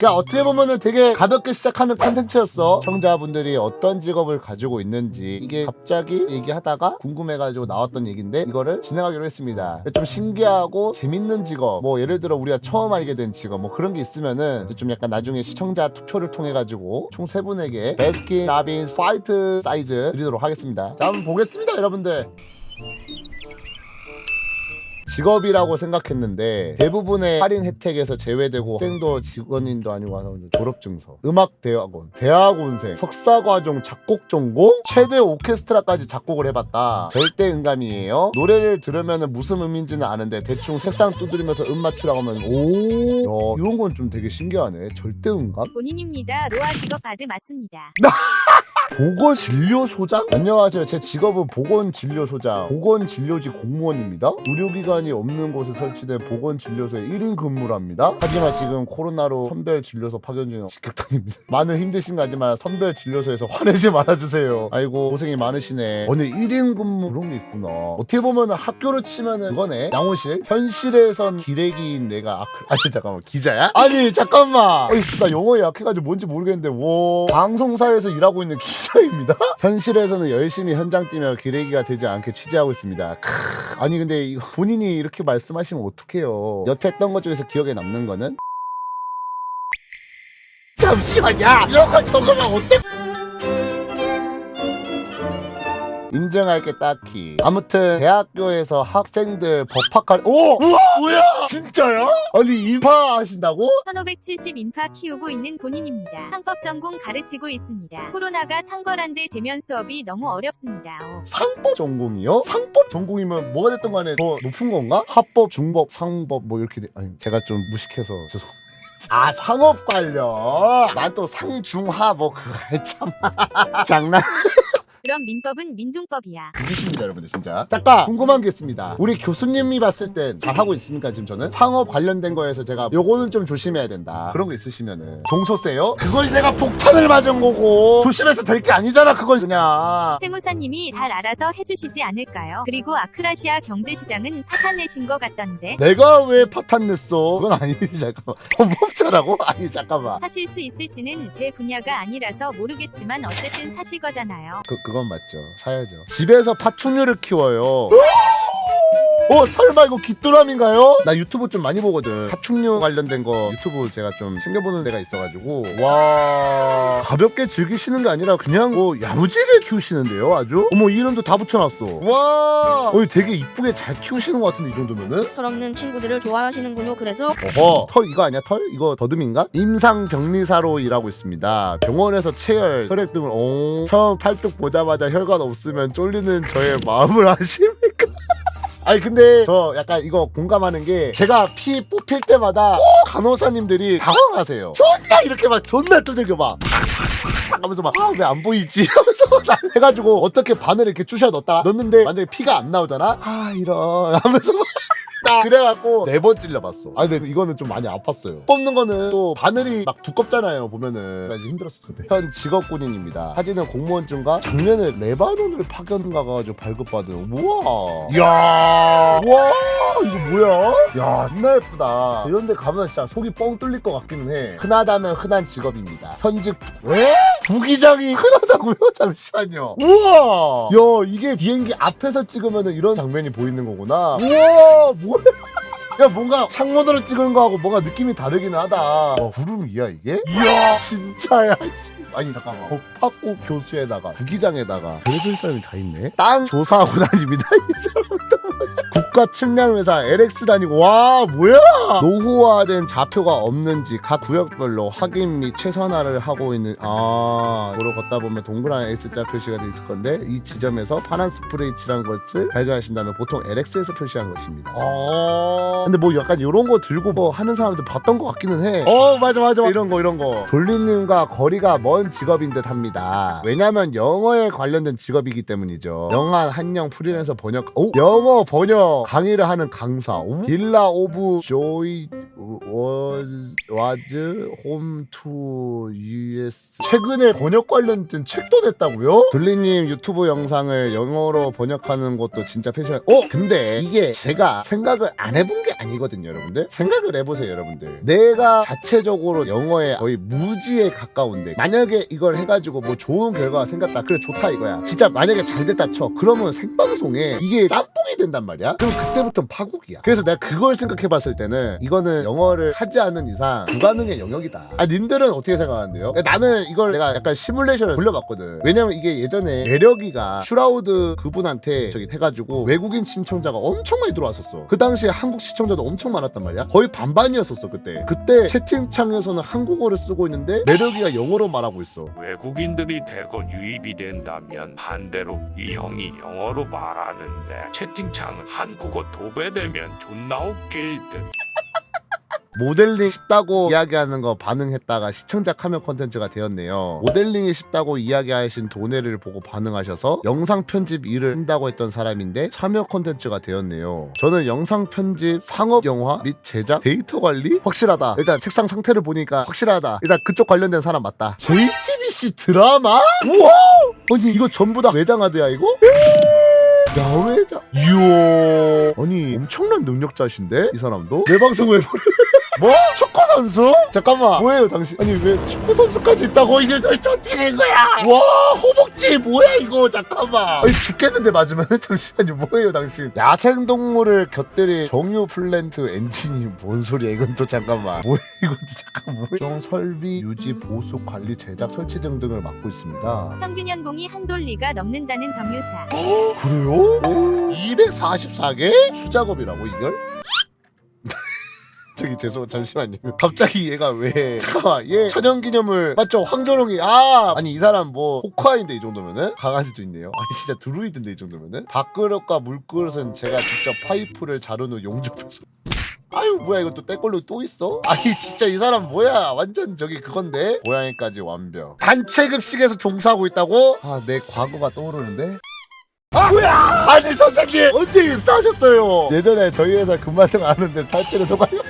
그러니까 어떻게 보면은 되게 가볍게 시작하는 컨텐츠였어. 청자분들이 어떤 직업을 가지고 있는지 이게 갑자기 얘기하다가 궁금해가지고 나왔던 얘기인데 이거를 진행하기로 했습니다. 좀 신기하고 재밌는 직업, 뭐 예를 들어 우리가 처음 알게 된 직업, 뭐 그런 게 있으면은 좀 약간 나중에 시청자 투표를 통해 가지고 총 세 분에게 베스킨 라빈스 파이트 사이즈 드리도록 하겠습니다. 자, 한번 보겠습니다, 여러분들. 직업이라고 생각했는데 대부분의 할인 혜택에서 제외되고 학생도 직원인도 아니고 와서 졸업증서 음악대학원 대학원생 석사과정 작곡 전공 최대 오케스트라까지 작곡을 해봤다. 절대 음감이에요. 노래를 들으면 무슨 음인지는 아는데 대충 색상 두드리면서 음 맞추라고 하면 오. 야, 이런 건 좀 되게 신기하네. 절대 음감? 본인입니다. 로아 직업 바드 맞습니다. 보건진료소장? 안녕하세요. 제 직업은 보건진료소장, 보건진료직 공무원입니다. 의료기관이 없는 곳에 설치된 보건진료소에 1인 근무를 합니다. 하지만 지금 코로나로 선별진료소 파견 중인 직격탄입니다. 많은 힘드신 거 하지만 선별진료소에서 화내지 말아주세요. 아이고 고생이 많으시네. 오늘 1인 근무 그런 게 있구나. 어떻게 보면 학교를 치면은 그거네. 양호실? 현실에선 기레기인 내가 아크... 아니 잠깐만 기자야? 아니 잠깐만. 어이 나 영어에 약해가지고 뭔지 모르겠는데 와 방송사에서 일하고 있는 기자 입니다. 현실에서는 열심히 현장 뛰며 기레기가 되지 않게 취재하고 있습니다. 크... 아니 근데 이거 본인이 이렇게 말씀하시면 어떡해요. 여태 했던 것 중에서 기억에 남는 거는 잠시만 야 이런 거 적으면 어떡 인정할 게 딱히 아무튼 대학교에서 학생들 법학할 오 우와 뭐야 진짜요? 아니 입학하신다고? 1570 인파 키우고 있는 본인입니다. 상법 전공 가르치고 있습니다. 코로나가 창궐한데 대면 수업이 너무 어렵습니다. 어. 상법 전공이요? 상법 전공이면 뭐가 됐던 간에 더 높은 건가? 합법, 중법, 상법 뭐 이렇게 돼. 아니 제가 좀 무식해서 죄송. 아 상업 관련. 난 또 상중하 뭐 그거 참 장난. 그럼 민법은 민중법이야. 잊으십니다 여러분들 진짜 잠깐 궁금한 게 있습니다 우리 교수님이 봤을 땐 잘하고 있습니까 지금 저는? 상업 관련된 거에서 제가 요거는 좀 조심해야 된다 그런 거 있으시면은 종소세요? 그걸 제가 폭탄을 맞은 거고 조심해서 될 게 아니잖아 그건 그냥 세무사님이 잘 알아서 해주시지 않을까요? 그리고 아크라시아 경제시장은 파탄 내신 것 같던데. 내가 왜 파탄 냈어 그건 아니지 잠깐만 범법자라고? 아니 잠깐만 사실 수 있을지는 제 분야가 아니라서 모르겠지만 어쨌든 사실 거잖아요. 그, 그건 맞죠. 사야죠. 집에서 파충류를 키워요 어 설마 이거 귀뚜라미인가요? 나 유튜브 좀 많이 보거든 파충류 관련된 거 유튜브 제가 좀 챙겨보는 데가 있어가지고 와 가볍게 즐기시는 게 아니라 그냥 뭐 야무지게 키우시는데요 아주 어머 이름도 다 붙여놨어 와 어, 되게 이쁘게 잘 키우시는 것 같은데 이 정도면은 철없는 친구들을 좋아하시는군요. 그래서 어허 털 이거 아니야 털? 이거 더듬인가? 임상병리사로 일하고 있습니다 병원에서 체열, 혈액 등을 오 처음 팔뚝 보자마자 혈관 없으면 쫄리는 저의 마음을 아십니까? 아니 근데 저 약간 이거 공감하는 게 제가 피 뽑힐 때마다 꼭 간호사님들이 당황하세요 존나 이렇게 막 존나 두들겨 막. 하면서 막아왜안 보이지? 하면서 난 해가지고 어떻게 바늘 이렇게 주셔 넣었다가 넣는데 만약에 피가 안 나오잖아 아 이런. 하면서 막 나 그래갖고 네 번 찔려봤어. 아 근데 이거는 좀 많이 아팠어요. 뽑는 거는 또 바늘이 막 두껍잖아요. 보면은 그래서 힘들었어. 그때. 현 직업군인입니다. 사진은 공무원증과 작년에 레바논을 파견 가가지고 발급받은. 우와. 이야. 우와. 이거 뭐야? 야 존나 예쁘다. 이런데 가면 진짜 속이 뻥 뚫릴 것 같기는 해. 흔하다면 흔한 직업입니다. 현직 왜? 부기장이 흔하다고요? 잠시만요. 우와. 야 이게 비행기 앞에서 찍으면 이런 장면이 보이는 거구나. 우와 뭐야? 야 뭔가 창문으로 찍은 거하고 뭔가 느낌이 다르긴 하다. 와 구름이야 이게? 이야 진짜야. 씨. 아니 잠깐만. 법학고 교수에다가 부기장에다가 별별 사람이 다 있네. 땅 조사하고 다닙니다. 이 사람도. 국가 측량 회사 LX 다니고 와 뭐야? 노후화된 좌표가 없는지 각 구역별로 확인 및 최선화를 하고 있는 아 도로 걷다 보면 동그란 X자 표시가 돼 있을 건데 이 지점에서 파란 스프레이 칠한 것을 발견하신다면 보통 LX에서 표시한 것입니다. 아 근데 뭐 약간 이런 거 들고 뭐 하는 사람들 봤던 것 같기는 해. 어 맞아 맞아 이런 거 이런 거. 돌리님과 거리가 먼 직업인 듯 합니다. 왜냐면 영어에 관련된 직업이기 때문이죠. 영한 한영 프리랜서 번역. 오 영어 번역 강의를 하는 강사 오? 빌라 오브 조이 워즈 홈투 US 최근에 번역 관련된 책도 냈다고요? 둘리님 유튜브 영상을 영어로 번역하는 것도 진짜 패션. 어? 근데 이게 제가 생각을 안 해본 게 아니거든요 여러분들. 생각을 해보세요 여러분들. 내가 자체적으로 영어에 거의 무지에 가까운데 만약에 이걸 해가지고 뭐 좋은 결과가 생겼다. 그래 좋다 이거야. 진짜 만약에 잘 됐다 쳐. 그러면 생방송에 이게 짬뽕이 된단 말이야. 그럼 그때부터 파국이야. 그래서 내가 그걸 생각해봤을 때는 이거는 영어를 하지 않는 이상 불가능의 영역이다. 아 님들은 어떻게 생각하는데요? 나는 이걸 내가 약간 시뮬레이션을 돌려봤거든. 왜냐면 이게 예전에 매력이가 슈라우드 그분한테 저기 해가지고 외국인 신청자가 엄청 많이 들어왔었어. 그 당시에 한국 시청자도 엄청 많았단 말이야. 거의 반반이었었어 그때. 그때 채팅창에서는 한국어를 쓰고 있는데 매력이가 영어로 말하고 있어. 외국인들이 대거 유입이 된다면 반대로 이 형이 영어로 말하는데 채팅창은 한국어 도배되면 존나 웃길 듯. 모델링 쉽다고 이야기하는 거 반응했다가 시청자 카메 콘텐츠가 되었네요. 모델링이 쉽다고 이야기하신 도네를 보고 반응하셔서 영상 편집 일을 한다고 했던 사람인데 참여 콘텐츠가 되었네요. 저는 영상 편집, 상업 영화 및 제작, 데이터 관리 확실하다. 일단 책상 상태를 보니까 확실하다. 일단 그쪽 관련된 사람 맞다. JTBC 드라마? 우와! 아니 이거 전부 다 외장하드야 이거? 야외장? 이야 아니 엄청난 능력자신데 이 사람도? 내 방송을 뭐? 축구 선수? 잠깐만 뭐예요 당신 아니 왜 축구 선수까지 있다고 이게 도대체 어떻게 된 거야 와 허벅지 뭐야 이거 잠깐만 아니 죽겠는데 맞으면 잠시만요 뭐예요 당신 야생동물을 곁들인 정유 플랜트 엔진이 뭔 소리야 이건 또 잠깐만 뭐야 이건 또 잠깐 뭐야 정 설비 유지 보수 관리 제작 설치 등등을 맡고 있습니다 평균 연봉이 한 돌리가 넘는다는 정유사. 그래요? 244개? 수작업이라고 이걸? 저기 죄송 잠시만요. 갑자기 얘가 왜 잠깐만 얘 천연 기념물 맞죠? 황조롱이 아! 아니 이 사람 뭐 호크아인데 이 정도면은? 강아지도 있네요. 아니 진짜 드루이드인데 이 정도면은? 밥그릇과 물그릇은 제가 직접 파이프를 자른 후 용접해서. 아유 뭐야 이거 또 때꼴로 또 있어? 아니 진짜 이 사람 뭐야? 완전 저기 그건데? 고양이까지 완벽. 단체 급식에서 종사하고 있다고? 아 내 과거가 떠오르는데? 아! 뭐야! 아니 선생님! 언제 입사하셨어요? 예전에 저희 회사 근무하던 아는데 탈출에 소가요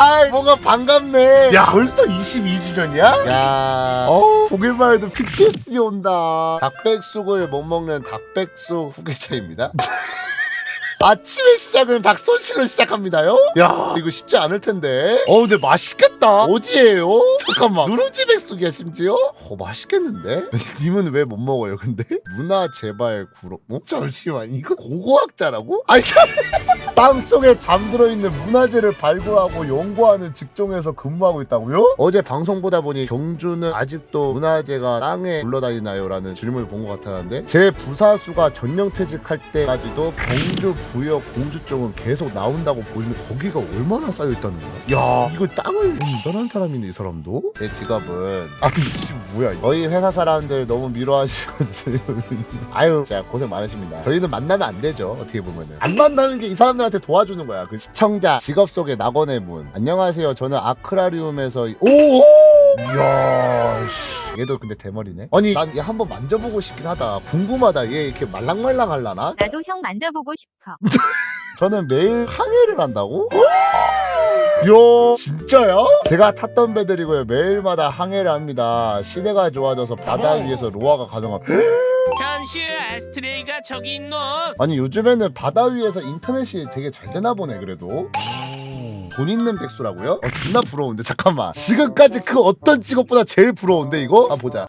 아이 뭔가 반갑네 야 벌써 22주년이야? 야 어, 보기만 해도 PTSD 온다 닭백숙을 못 먹는 닭백숙 후계자입니다 아침의 시작은 닭손실로 시작합니다요? 야 이거 쉽지 않을 텐데 어 근데 맛있겠다 어디에요? 잠깐만 누룽지 백숙이야 심지어? 어 맛있겠는데? 님은 왜 못 먹어요 근데? 문화 재발 구로 어? 잠시만 이거 고고학자라고? 아니 참 땅 속에 잠들어 있는 문화재를 발굴하고 연구하는 직종에서 근무하고 있다고요? 어제 방송 보다 보니 경주는 아직도 문화재가 땅에 굴러다니나요? 라는 질문을 본 것 같았는데 제 부사수가 전령 퇴직할 때까지도 경주 부여 공주 쪽은 계속 나온다고 보이면 거기가 얼마나 쌓여 있다는 거야? 야 이거 땅을 떠난 사람인데 이 사람도? 내 직업은 아니 씨 뭐야 저희 회사 사람들 너무 미워하시면서 아유 진짜 고생 많으십니다. 저희는 만나면 안 되죠 어떻게 보면은. 안 만나는 게 이 사람들한테 도와주는 거야. 그 시청자 직업 속의 낙원의 문. 안녕하세요. 저는 아크라리움에서 오! 이야 씨. 얘도 근데 대머리네? 아니 난 얘 한번 만져보고 싶긴 하다. 궁금하다. 얘 이렇게 말랑말랑 할라나? 나도 형 만져보고 싶어. 저는 매일 항해를 한다고? 요 진짜야? 제가 탔던 배들이고요 매일마다 항해를 합니다. 시대가 좋아져서 바다 위에서 로아가 가능한 현실 에스트레이가 저기 있노? 아니 요즘에는 바다 위에서 인터넷이 되게 잘 되나 보네 그래도. 돈 있는 백수라고요? 어 존나 부러운데 잠깐만. 지금까지 그 어떤 직업보다 제일 부러운데 이거? 아 보자.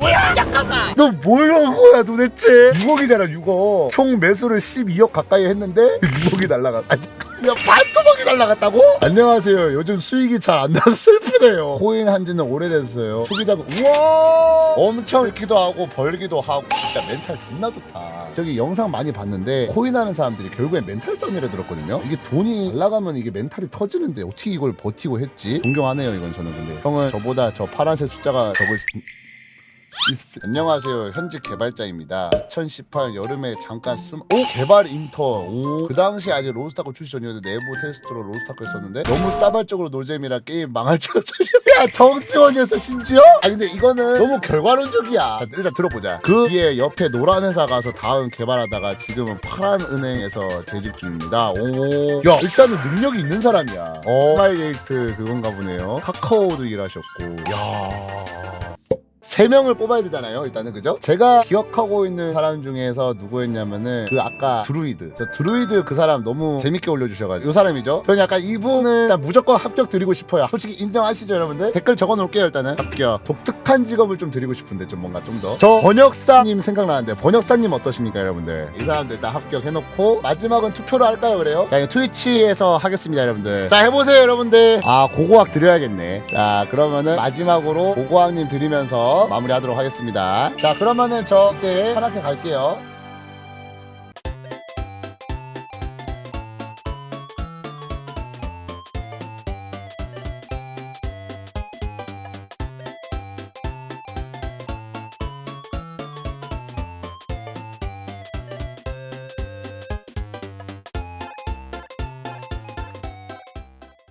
뭐야 잠깐만! 너 뭐라는 거야 도대체? 6억이잖아 6억 총 매수를 12억 가까이 했는데 6억이 날라갔 아니 야 반토막이 날라갔다고? 안녕하세요. 요즘 수익이 잘 안 나서 슬프네요. 코인 한지는 오래됐어요. 초기 자금 우와! 엄청 잃기도 하고 벌기도 하고 진짜 멘탈 존나 좋다. 저기 영상 많이 봤는데 코인 하는 사람들이 결국엔 멘탈 싸움이라 들었거든요. 이게 돈이 날라가면 이게 멘탈이 터지는데 어떻게 이걸 버티고 했지? 존경하네요 이건 저는 근데. 형은 저보다 저 파란색 숫자가 적을 수... 안녕하세요. 현직 개발자입니다. 2018 여름에 잠깐 쓴, 오! 개발 인턴. 오. 그 당시 아직 로스타크 출시 전이었는데 내부 테스트로 로스타크 했었는데 너무 싸발적으로 노잼이라 게임 망할 줄 야, 정지원이었어, 심지어? 아니, 근데 이거는 너무 결과론적이야. 자, 일단 들어보자. 그 뒤에 옆에 노란 회사 가서 다음 개발하다가 지금은 파란 은행에서 재직 중입니다. 오. 야, 일단은 능력이 있는 사람이야. 어. 스마일 게이트 그건가 보네요. 카카오도 일하셨고. 야. 세 명을 뽑아야 되잖아요. 일단은 그죠? 제가 기억하고 있는 사람 중에서 누구였냐면은 그 아까 드루이드. 저 드루이드 그 사람 너무 재밌게 올려주셔가지고 이 사람이죠. 저는 약간 이분은 일단 무조건 합격 드리고 싶어요. 솔직히 인정하시죠, 여러분들? 댓글 적어놓을게요. 일단은 합격. 독특한 직업을 좀 드리고 싶은데 좀 뭔가 좀 더. 저 번역사님 생각나는데 번역사님 어떠십니까, 여러분들? 이 사람들 일단 합격해놓고 마지막은 투표로 할까요, 그래요? 자, 트위치에서 하겠습니다, 여러분들. 자, 해보세요, 여러분들. 아, 고고학 드려야겠네. 자, 그러면은 마지막으로 고고학님 드리면서 마무리하도록 하겠습니다. 자, 그러면은 저 이제 하나께 갈게요.